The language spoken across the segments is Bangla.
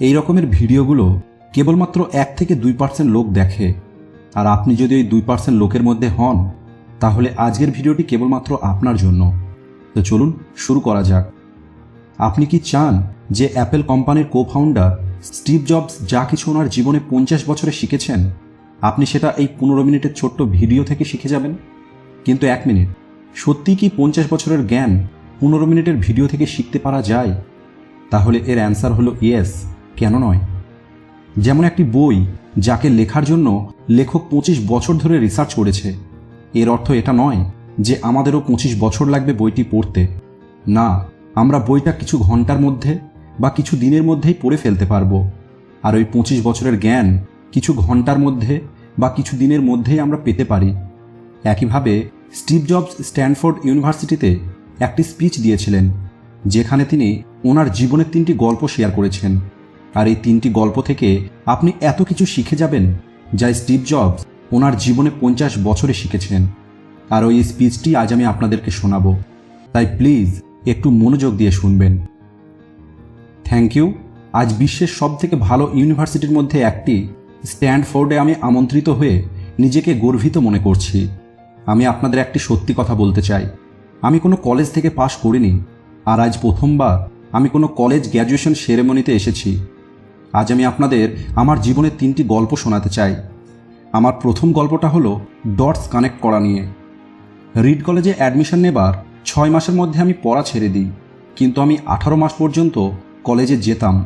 এই রকমের ভিডিওগুলো কেবলমাত্র এক থেকে দুই পার্সেন্ট লোক দেখে। আর আপনি যদি ওই দুই পার্সেন্ট লোকের মধ্যে হন, তাহলে আজকের ভিডিওটি কেবলমাত্র আপনার জন্য। তো চলুন শুরু করা যাক। আপনি কি চান যে অ্যাপেল কোম্পানির কো ফাউন্ডার স্টিভ জবস যা কিছু ওনার জীবনে পঞ্চাশ বছরে শিখেছেন, আপনি সেটা এই পনেরো মিনিটের ছোট্ট ভিডিও থেকে শিখে যাবেন? কিন্তু এক মিনিট, সত্যি কি পঞ্চাশ বছরের জ্ঞান পনেরো মিনিটের ভিডিও থেকে শিখতে পারা যায়? তাহলে এর অ্যান্সার হলো ইয়েস। কেন নয়। যেমন একটি বই যাকে লেখার জন্য লেখক পঁচিশ বছর ধরে রিসার্চ করেছে। এর অর্থ এটা নয় যে আমাদেরও পঁচিশ বছর লাগবে বইটি পড়তে। না, আমরা বইটা কিছু ঘণ্টার মধ্যে বা কিছু দিনের মধ্যেই পড়ে ফেলতে পারব। আর ওই পঁচিশ বছরের জ্ঞান কিছু ঘণ্টার মধ্যে বা কিছু দিনের মধ্যেই আমরা পেতে পারি। একইভাবে স্টিভ জবস স্ট্যানফোর্ড ইউনিভার্সিটিতে একটি স্পিচ দিয়েছিলেন, যেখানে তিনি ওনার জীবনের তিনটি গল্প শেয়ার করেছেন। আর এই তিনটি গল্প থেকে আপনি এত কিছু শিখে যাবেন যা স্টিভ জবস ওনার জীবনে পঞ্চাশ বছরে শিখেছেন আর ওই স্পিচটি আজ আমি আপনাদেরকে শোনাবো। তাই প্লিজ একটু মনোযোগ দিয়ে শুনবেন। Thank you. আজ বিশ্বের সব থেকে ভালো ইউনিভার্সিটির মধ্যে একটি স্ট্যান্ডফোর্ডে আমি আমন্ত্রিত হয়ে নিজেকে গর্বিত মনে করছি। আমি আপনাদের একটি সত্যি কথা বলতে চাই। আমি কোনো কলেজ থেকে পাশ করিনি। আর আজ প্রথমবার আমি কোনো কলেজ গ্র্যাজুয়েশন সেরেমনিতে এসেছি। আজ আমি আপনাদের আমার জীবনের তিনটি গল্প শোনাতে চাই। আমার প্রথম গল্পটা হলো ডটস কানেক্ট করা নিয়ে। রিড কলেজে অ্যাডমিশন নেবার ছয় মাসের মধ্যে আমি পড়া ছেড়ে দিই, কিন্তু আমি আঠারো মাস পর্যন্ত কলেজে যেতাম।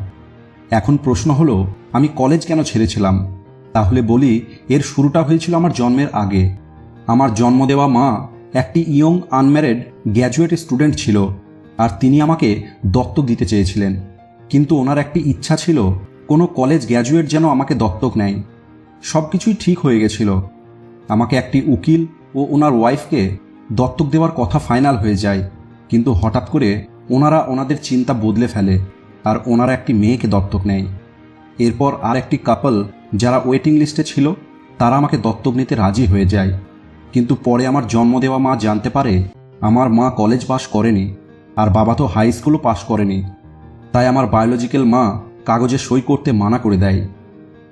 এখন প্রশ্ন হলো, আমি কলেজ কেন ছেড়েছিলাম? তাহলে বলি, এর শুরুটা হয়েছিল আমার জন্মের আগে। আমার জন্ম দেওয়া মা একটি ইয়ং আনম্যারেড গ্র্যাজুয়েট স্টুডেন্ট ছিল, আর তিনি আমাকে দত্তক দিতে চেয়েছিলেন। কিন্তু ওনার একটি ইচ্ছা ছিল কোনো কলেজ গ্র্যাজুয়েট যেন আমাকে দত্তক নেয়। সব কিছুই ঠিক হয়ে গেছিল। আমাকে একটি উকিল ও ওনার ওয়াইফকে দত্তক দেওয়ার কথা ফাইনাল হয়ে যায়, কিন্তু হঠাৎ করে ওনারা ওনাদের চিন্তা বদলে ফেলে আর ওনারা একটি মেয়েকে দত্তক নেয়। এরপর আর একটি কাপল যারা ওয়েটিং লিস্টে ছিল, তারা আমাকে দত্তক নিতে রাজি হয়ে যায়। কিন্তু পরে আমার জন্ম দেওয়া মা জানতে পারে আমার মা কলেজ পাশ করেনি আর বাবা তো হাই স্কুলও পাশ করেনি। তাই আমার বায়োলজিক্যাল মা কাগজে সই করতে মানা করে দেয়।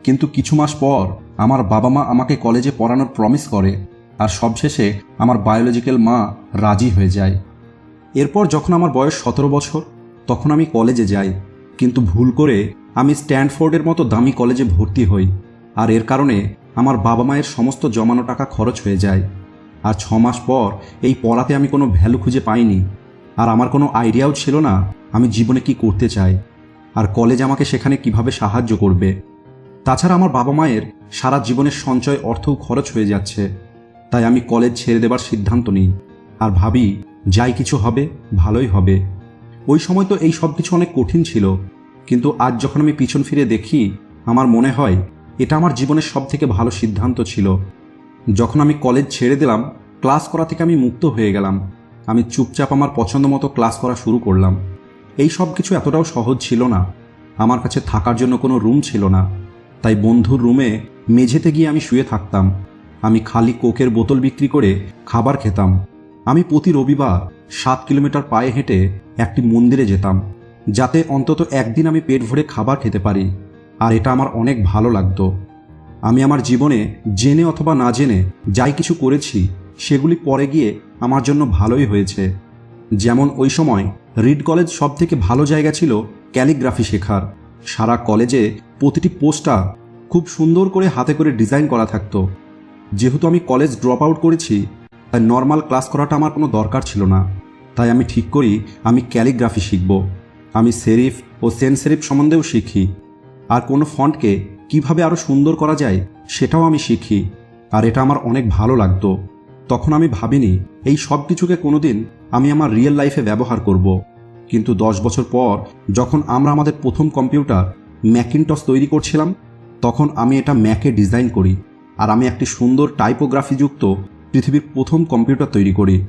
কিন্তু কিছু মাস পর আমার বাবা মা আমাকে কলেজে পড়ানোর প্রমিস করে আর সবশেষে আমার বায়োলজিক্যাল মা রাজি হয়ে যায়। এরপর যখন আমার বয়স সতেরো বছর, তখন আমি কলেজে যাই। কিন্তু ভুল করে আমি স্ট্যান্ডফোর্ডের মতো দামি কলেজে ভর্তি হই আর এর কারণে আমার বাবা মায়ের সমস্ত জমানো টাকা খরচ হয়ে যায়। আর ছ মাস পর এই পড়াতে আমি কোনো ভ্যালু খুঁজে পাইনি। আর আমার কোনো আইডিয়াও ছিল না আমি জীবনে কি করতে চাই। আর কলেজ আমাকে সেখানে কীভাবে সাহায্য করবে? তাছাড়া আমার বাবা মায়ের সারা জীবনের সঞ্চয় অর্থও খরচ হয়ে যাচ্ছে। তাই আমি কলেজ ছেড়ে দেবার সিদ্ধান্ত নিই। আর ভাবি, যাই কিছু হবে, ভালোই হবে। ওই সময় তো এই সব কিছু অনেক কঠিন ছিল। কিন্তু আজ যখন আমি পিছন ফিরে দেখি, আমার মনে হয়, এটা আমার জীবনের সব থেকে ভালো সিদ্ধান্ত ছিল। যখন আমি কলেজ ছেড়ে দিলাম, ক্লাস করা থেকে আমি মুক্ত হয়ে গেলাম। আমি চুপচাপ আমার পছন্দ মতো ক্লাস করা শুরু করলাম। এই সব কিছু এতটাও সহজ ছিল না। আমার কাছে থাকার জন্য কোনো রুম ছিল না। তাই বন্ধুর রুমে মেঝেতে গিয়ে আমি শুয়ে থাকতাম। আমি খালি কোকের বোতল বিক্রি করে খাবার খেতাম। আমি প্রতি রবিবার সাত কিলোমিটার পায়ে হেঁটে একটি মন্দিরে যেতাম, যাতে অন্তত একদিন আমি পেট ভরে খাবার খেতে পারি, আর এটা আমার অনেক ভালো লাগতো। আমি আমার জীবনে জেনে অথবা না জেনে যাই কিছু করেছি, সেগুলি পরে গিয়ে আমার জন্য ভালোই হয়েছে। যেমন ওই সময় রিড কলেজ সব থেকে ভালো জায়গা ছিল ক্যালিগ্রাফি শেখার। সারা কলেজে প্রতিটি পোস্টার খুব সুন্দর করে হাতে করে ডিজাইন করা থাকতো। যেহেতু আমি কলেজ ড্রপ আউট করেছি, তাই নর্মাল ক্লাস করাটা আমার কোনো দরকার ছিল না। তাই আমি ঠিক করি আমি ক্যালিগ্রাফি শিখব। আমি সেরিফ ও সেন সেরিফ সম্বন্ধেও শিখি। আর কোনো ফন্টকে কীভাবে আরও সুন্দর করা যায়, সেটাও আমি শিখি। আর এটা আমার অনেক ভালো লাগতো। তখন আমি ভাবিনি এই সব কিছুকে কোনোদিন আমি আমার রিয়েল লাইফে ব্যবহার করব। কিন্তু দশ বছর পর যখন আমরা আমাদের প্রথম কম্পিউটার ম্যাকিনটস তৈরি করছিলাম, তখন আমি এটা ম্যাকে ডিজাইন করি আর আমি একটি সুন্দর টাইপোগ্রাফিযুক্ত পৃথিবীর প্রথম কম্পিউটার তৈরি করি।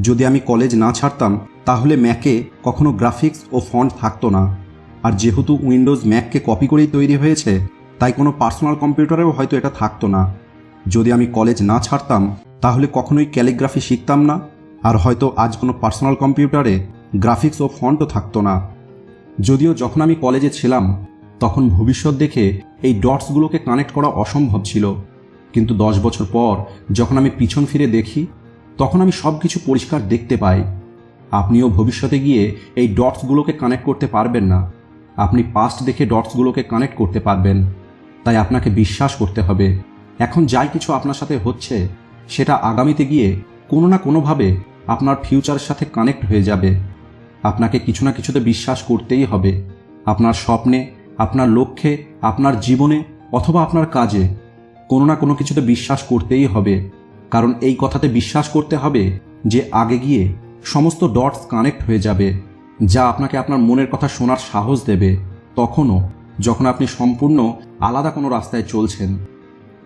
যদি আমি কলেজ না ছাড়তাম, তাহলে ম্যাকে কখনো গ্রাফিক্স ও ফন্ট থাকতো না। আর যেহেতু উইন্ডোজ ম্যাককে কপি করেই তৈরি হয়েছে, তাই কোনো পার্সোনাল কম্পিউটারেও হয়তো এটা থাকতো না। যদি আমি কলেজ না ছাড়তাম, তাহলে কখনোই ক্যালিগ্রাফি শিখতাম না। আর হয়তো আজ কোনো পার্সোনাল কম্পিউটারে গ্রাফিক্স ও ফন্টও থাকতো না। যদিও যখন আমি কলেজে ছিলাম, তখন ভবিষ্যৎ দেখে এই ডটসগুলোকে কানেক্ট করা অসম্ভব ছিল। কিন্তু দশ বছর পর যখন আমি পিছন ফিরে দেখি, তখন আমি সব কিছু পরিষ্কার দেখতে পাই। আপনিও ভবিষ্যতে গিয়ে এই ডটসগুলোকে কানেক্ট করতে পারবেন না। আপনি পাস্ট দেখে ডটসগুলোকে কানেক্ট করতে পারবেন। তাই আপনাকে বিশ্বাস করতে হবে। এখন যাই কিছু আপনার সাথে হচ্ছে, সেটা আগামীতে গিয়ে কোনো না কোনোভাবে আপনার ফিউচারের সাথে কানেক্ট হয়ে যাবে। আপনাকে কিছু না কিছুতে বিশ্বাস করতেই হবে। আপনার স্বপ্নে, আপনার লক্ষ্যে, আপনার জীবনে অথবা আপনার কাজে কোনো না কোনো কিছুতে বিশ্বাস করতেই হবে। কারণ এই কথাতে বিশ্বাস করতে হবে যে আগে গিয়ে সমস্ত ডটস কানেক্ট হয়ে যাবে। যা আপনাকে আপনার মনের কথা শোনার সাহস দেবে। তখনও যখন আপনি সম্পূর্ণ আলাদা কোনো রাস্তায় চলছেন।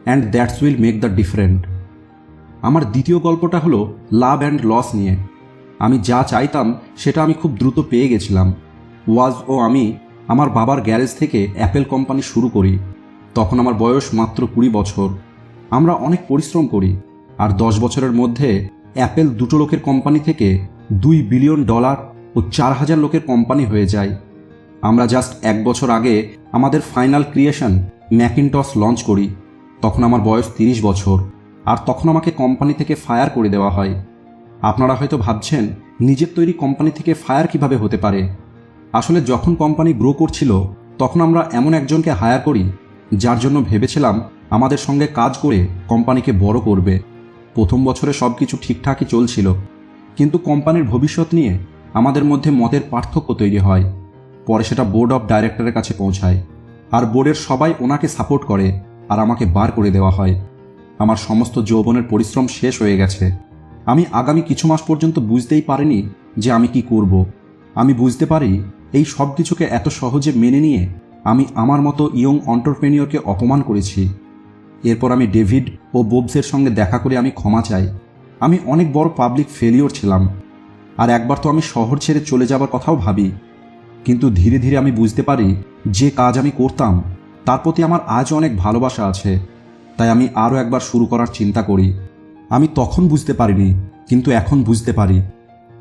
And that's will make the different আমার দ্বিতীয় গল্পটা হলো লাভ অ্যান্ড লস নিয়ে। আমি যা চাইতাম, সেটা আমি খুব দ্রুত পেয়ে গেছিলাম। ওয়াজ ও আমি আমার বাবার গ্যারেজ থেকে অ্যাপেল কোম্পানি শুরু করি। তখন আমার বয়স মাত্র কুড়ি বছর। আমরা অনেক পরিশ্রম করি। আর দশ বছরের মধ্যে অ্যাপেল দুটো লোকের কোম্পানি থেকে দুই বিলিয়ন ডলার ও চার হাজার লোকের কোম্পানি হয়ে যায়। আমরা জাস্ট এক বছর আগে আমাদের ফাইনাল ক্রিয়েশন ম্যাকিনটস লঞ্চ করি। তখন আমার বয়স তিরিশ বছর। আর তখন আমাকে কোম্পানি থেকে ফায়ার করে দেওয়া হয়। আপনারা হয়তো ভাবছেন, নিজের তৈরি কোম্পানি থেকে ফায়ার কীভাবে হতে পারে? আসলে যখন কোম্পানি গ্রো করছিল, তখন আমরা এমন একজনকে হায়ার করি, যার জন্য ভেবেছিলাম আমাদের সঙ্গে কাজ করে কোম্পানিকে বড় করবে। প্রথম বছরে সব কিছু ঠিকঠাকই চলছিল। কিন্তু কোম্পানির ভবিষ্যৎ নিয়ে আমাদের মধ্যে মতের পার্থক্য তৈরি হয়। পরে সেটা বোর্ড অফ ডাইরেক্টরের কাছে পৌঁছায়। আর বোর্ডের সবাই ওনাকে সাপোর্ট করে আর আমাকে বার করে দেওয়া হয়। আমার সমস্ত যৌবনের পরিশ্রম শেষ হয়ে গেছে। আমি আগামী কিছু মাস পর্যন্ত বুঝতেই পারিনি যে আমি কি করব। আমি বুঝতে পারি এই সব কিছুকে এত সহজে মেনে নিয়ে আমি আমার মতো ইয়ং অন্টারপ্রেনিয়রকে অপমান করেছি। এরপর আমি ডেভিড ও বোবসের সঙ্গে দেখা করে আমি ক্ষমা চাই। আমি অনেক বড় পাবলিক ফেলিওর ছিলাম। আর একবার তো আমি শহর ছেড়ে চলে যাবার কথাও ভাবি। কিন্তু ধীরে ধীরে আমি বুঝতে পারি যে কাজ আমি করতাম, তার প্রতি আমার আজও অনেক ভালোবাসা আছে। তাই আমি আরও একবার শুরু করার চিন্তা করি। আমি তখন বুঝতে পারিনি, কিন্তু এখন বুঝতে পারি।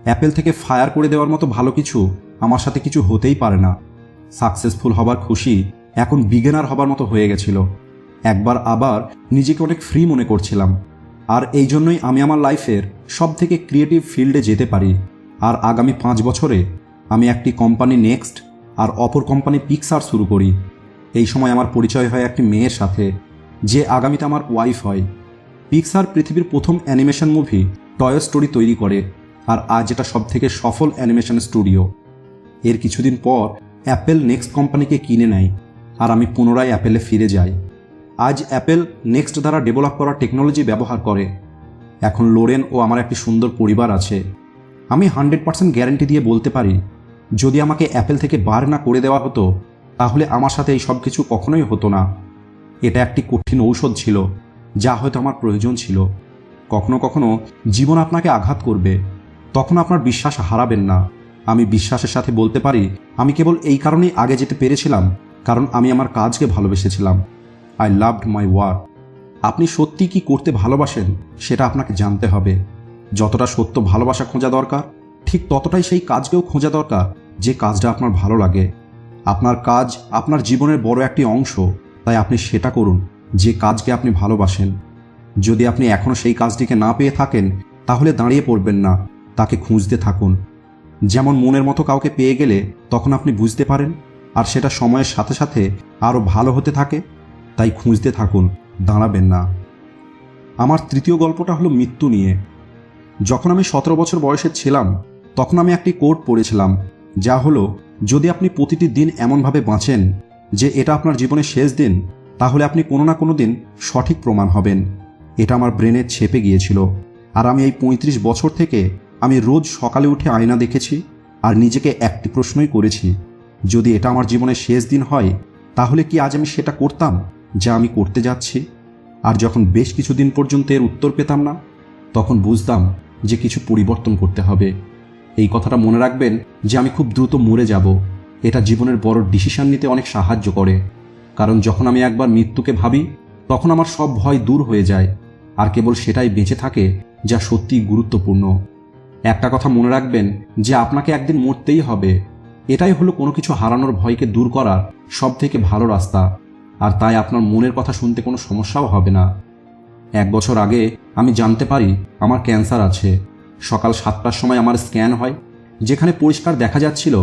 অ্যাপেল থেকে ফায়ার করে দেওয়ার মতো ভালো কিছু আমার সাথে কিছু হতেই পারে না। সাকসেসফুল হবার খুশি এখন বিগেনার হবার মতো হয়ে গেছিল। একবার আবার নিজেকে অনেক ফ্রি মনে করছিলাম। আর এই জন্যই আমি আমার লাইফের সব থেকে ক্রিয়েটিভ ফিল্ডে যেতে পারি। আর আগামী পাঁচ বছরে আমি একটি কোম্পানি নেক্সট আর অপর কোম্পানি পিক্সার শুরু করি। এই সময় আমার পরিচয় হয় একটি মেয়ের সাথে। যে আগামীতে আমার ওয়াইফ হয়। পিক্সার পৃথিবীর প্রথম অ্যানিমেশন মুভি টয় স্টোরি তৈরি করে, আর আজ এটা সব থেকে সফল অ্যানিমেশন স্টুডিও এর কিছুদিন পর অ্যাপেল নেক্সট কোম্পানিকে কিনে নেয়, আর আমি পুনরায় অ্যাপেলে ফিরে যাই। আজ অ্যাপেল নেক্সট দ্বারা ডেভেলপ করা টেকনোলজি ব্যবহার করে। এখন লোরেন ও আমার একটি সুন্দর পরিবার আছে। আমি হান্ড্রেড পার্সেন্ট গ্যারেন্টি দিয়ে বলতে পারি, যদি আমাকে অ্যাপেল থেকে বার না করে দেওয়া হতো, তাহলে আমার সাথে এই সব কিছু কখনোই হতো না। এটা একটি কঠিন ঔষধ ছিল, যা হয়তো আমার প্রয়োজন ছিল। কখনো কখনো জীবন আপনাকে আঘাত করবে। তখন আপনার বিশ্বাস হারাবেন না। আমি বিশ্বাসের সাথে বলতে পারি, আমি কেবল এই কারণেই আগে যেতে পেরেছিলাম, কারণ আমি আমার কাজকে ভালোবেসেছিলাম। আই লাভড মাই ওয়ার্ক আপনি সত্যি কি করতে ভালোবাসেন, সেটা আপনাকে জানতে হবে। যতটা সত্য ভালোবাসা খোঁজা দরকার, ঠিক ততটাই সেই কাজকেও খোঁজা দরকার, যে কাজটা আপনার ভালো লাগে। আপনার কাজ আপনার জীবনের বড় একটি অংশ। তাই আপনি সেটা করুন, যে কাজকে আপনি ভালোবাসেন। যদি আপনি এখনও সেই কাজটিকে না পেয়ে থাকেন, তাহলে দাঁড়িয়ে পড়বেন না, তাকে খুঁজতে থাকুন। যেমন মনের মতো কাউকে পেয়ে গেলে, তখন আপনি বুঝতে পারেন, আর সেটা সময়ের সাথে সাথে আরও ভালো হতে থাকে। তাই খুঁজতে থাকুন, দাঁড়াবেন না। আমার তৃতীয় গল্পটা হলো মৃত্যু নিয়ে। যখন আমি সতেরো বছর বয়সে ছিলাম, তখন আমি একটি কোর্ট পড়েছিলাম যা হলো, যদি আপনি প্রতিটি দিন এমনভাবে বাঁচেন যে এটা আপনার জীবনের শেষ দিন, তাহলে আপনি কোনো না কোনো দিন সঠিক প্রমাণ হবেন। এটা আমার ব্রেনে ছেপে গিয়েছিল। আর আমি এই পঁয়ত্রিশ বছর থেকে আমি রোজ সকালে উঠে আয়না দেখেছি আর নিজেকে একটি প্রশ্নই করেছি, যদি এটা আমার জীবনের শেষ দিন হয়, তাহলে কি আজ আমি সেটা করতাম যা আমি করতে যাচ্ছি? আর যখন বেশ কিছুদিন পর্যন্ত এর উত্তর পেতাম না, তখন বুঝতাম যে কিছু পরিবর্তন করতে হবে। এই কথাটা মনে রাখবেন যে আমি খুব দ্রুত মরে যাব। এটা জীবনের বড় ডিসিশন নিতে অনেক সাহায্য করে। কারণ যখন আমি একবার মৃত্যুকে ভাবি, তখন আমার সব ভয় দূর হয়ে যায়। আর কেবল সেটাই বেঁচে থাকে যা সত্যিই গুরুত্বপূর্ণ। একটা কথা মনে রাখবেন যে আপনাকে একদিন মরতেই হবে। এটাই হলো কোনো কিছু হারানোর ভয়কে দূর করার সব থেকে ভালো রাস্তা। আর তাই আপনার মনের কথা শুনতে কোনো সমস্যাও হবে না। এক বছর আগে আমি জানতে পারি আমার ক্যান্সার আছে। সকাল সাতটার সময় আমার স্ক্যান হয়, যেখানে পরিষ্কার দেখা যাচ্ছিল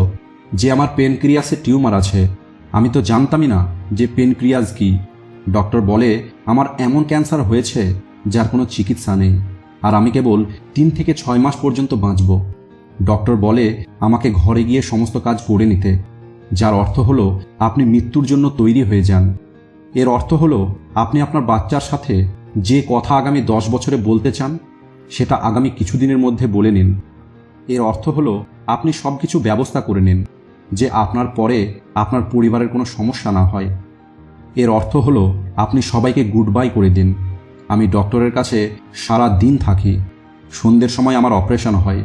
যে আমার পেনক্রিয়াসে টিউমার আছে, আমি তো জানতামই না যে পেনক্রিয়াস কি। ডক্টর বলে, আমার এমন ক্যান্সার হয়েছে যার কোনো চিকিৎসা নেই, আর আমি কেবল তিন থেকে ছয় মাস পর্যন্ত বাঁচব। ডক্টর বলে, আমাকে ঘরে গিয়ে সমস্ত কাজ করে নিতে, যার অর্থ হলো, আপনি মৃত্যুর জন্য তৈরি হয়ে যান। এর অর্থ হলো, আপনি আপনার বাচ্চার সাথে যে কথা আগামী দশ বছরে বলতে চান, সেটা আগামী কিছুদিনের মধ্যে বলে নিন। এর অর্থ হলো, আপনি সব কিছু ব্যবস্থা করে নিন। যে আপনার পরে আপনার পরিবারের কোনো সমস্যা না হয়। এর অর্থ হলো, আপনি সবাইকে গুড বাই করে দিন। আমি ডক্টরের কাছে সারা দিন থাকি। সন্ধ্যের সময় আমার অপারেশন হয়।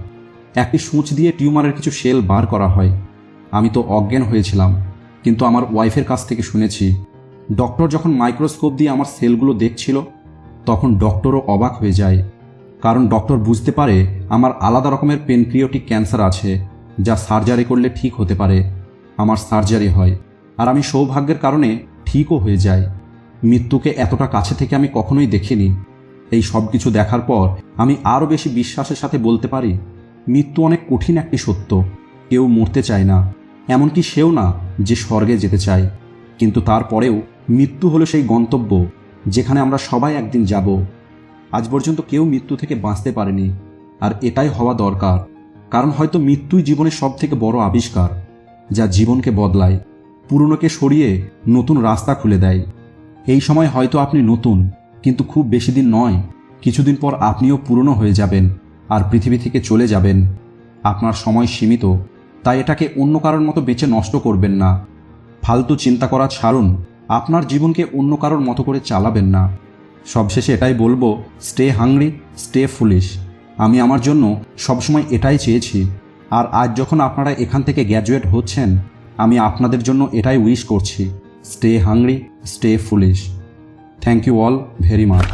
একটি সূচ দিয়ে টিউমারের কিছু সেল বার করা হয়। আমি তো অজ্ঞান হয়েছিলাম, কিন্তু আমার ওয়াইফের কাছ থেকে শুনেছি। ডক্টর যখন মাইক্রোস্কোপ দিয়ে আমার সেলগুলো দেখছিল, তখন ডক্টরও অবাক হয়ে যায়। কারণ ডক্টর বুঝতে পারে আমার আলাদা রকমের পেনক্রিওটিক ক্যান্সার আছে। যা সার্জারি করলে ঠিক হতে পারে। আমার সার্জারি হয়। আর আমি সৌভাগ্যের কারণে ঠিকও হয়ে যায় মৃত্যুকে এতটা কাছে থেকে আমি কখনোই দেখিনি। এই সব কিছু দেখার পর আমি আরও বেশি বিশ্বাসের সাথে বলতে পারি, মৃত্যু অনেক কঠিন একটি সত্য। কেউ মরতে চায় না, এমনকি সেও না যে স্বর্গে যেতে চায়। কিন্তু তারপরেও মৃত্যু হলো সেই গন্তব্য, যেখানে আমরা সবাই একদিন যাব। আজ পর্যন্ত কেউ মৃত্যু থেকে বাঁচতে পারেনি, আর এটাই হওয়া দরকার। কারণ হয়তো মৃত্যুই জীবনের সব থেকে বড় আবিষ্কার, যা জীবনকে বদলায়, পুরনোকে সরিয়ে নতুন রাস্তা খুলে দেয়। এই সময় হয়তো আপনি নতুন, কিন্তু খুব বেশি দিন নয়, কিছুদিন পর আপনিও পুরনো হয়ে যাবেন আর পৃথিবী থেকে চলে যাবেন। আপনার সময় সীমিত, তাই এটাকে অন্য কারোর মতো বেঁচে নষ্ট করবেন না। ফালতু চিন্তা করা ছাড়ুন, আপনার জীবনকে অন্য কারোর মতো করে চালাবেন না। সবশেষে এটাই বলব স্টে হাংরি স্টে ফুলিশ আমি আমার জন্য সবসময় এটাই চেয়েছি। আর আজ যখন আপনারা এখান থেকে গ্র্যাজুয়েট হচ্ছেন, আমি আপনাদের জন্য এটাই উইশ করছি। Stay hungry stay foolish thank you all very much